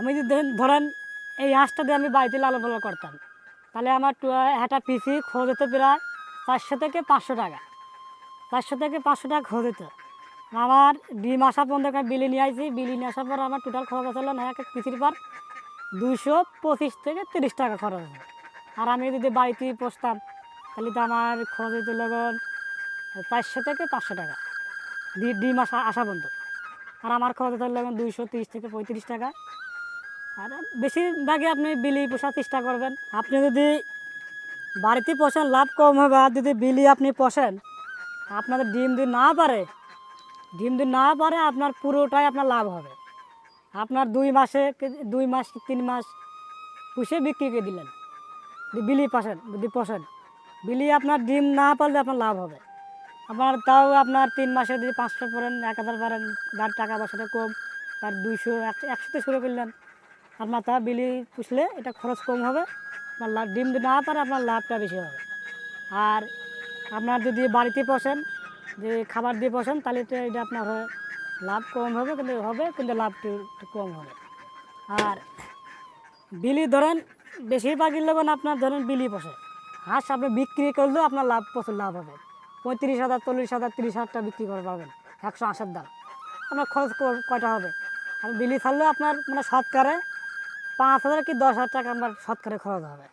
আমি যদি ধরেন- এই হাঁসটা দিয়ে আমি বাড়িতে লালন পালন করতাম, তাহলে আমার একটা পিসি খোঁজ হতো প্রায় চারশো থেকে পাঁচশো টাকা। চারশো থেকে পাঁচশো টাকা খোঁজ হতো আমার ডিম আসা পর্যন্ত একটা বিলি নিয়ে আসি বিলি নিয়ে আসার পর আমার টোটাল খরচ হলো না এক এক পিসির পর দুশো পঁচিশ থেকে তিরিশ টাকা খরচ হবে আর আমি যদি বাড়িতে পোষতাম, তাহলে তো আমার খরচ হতো লগন চারশো থেকে পাঁচশো টাকা ডি- ডিম আসা আসা পর্যন্ত। আর আমার খরচ হতো লগন দুইশো তিরিশ থেকে পঁয়ত্রিশ টাকা। আর বেশিরভাগই আপনি বিলি পোষার চেষ্টা করবেন। আপনি যদি বাড়িতে পোষেন, লাভ কম হবে। আর যদি বিলি আপনি পোষেন, আপনাদের ডিম যদি না পারে, ডিম যদি না পারে, আপনার পুরোটাই আপনার লাভ হবে। আপনার দুই মাসে দুই মাস তিন মাস পুষে বিক্রি করে দিলেন। বিলি পাশেন যদি পোষেন, বিলি আপনার ডিম না পারলে আপনার লাভ হবে। আপনার তাও আপনার তিন মাসে যদি পাঁচশো পড়েন, এক হাজার পারেন যার টাকা পয়সাটা কম, তার দুইশো একশো একশোতে শুরু করলেন আপনার তা বিলি পুষলে এটা খরচ কম হবে। আপনার লাভ ডিম না পারে আপনার লাভটা বেশি হবে। আর আপনার যদি বাড়িতে পোষেন, যে খাবার দিয়ে পোষেন, তাহলে তো এটা আপনার লাভ কম হবে কিন্তু হবে, কিন্তু লাভ একটু কম হবে। আর বিলি ধরেন, বেশিরভাগই লোক আপনার ধরেন বিলি পোষে। হাঁস আপনি বিক্রি করলেও আপনার লাভ, প্রচুর লাভ হবে। পঁয়ত্রিশ হাজার, চল্লিশ হাজার, তিরিশ হাজার টাকা বিক্রি করে পাবেন, একশো হাঁসের দাম। আপনার খরচ ক- কয়টা হবে? আর বিলি ছাড়লেও আপনার মানে শতকরে পাঁচ হাজার কি দশ হাজার টাকা আমার শতকরে খরচ হবে।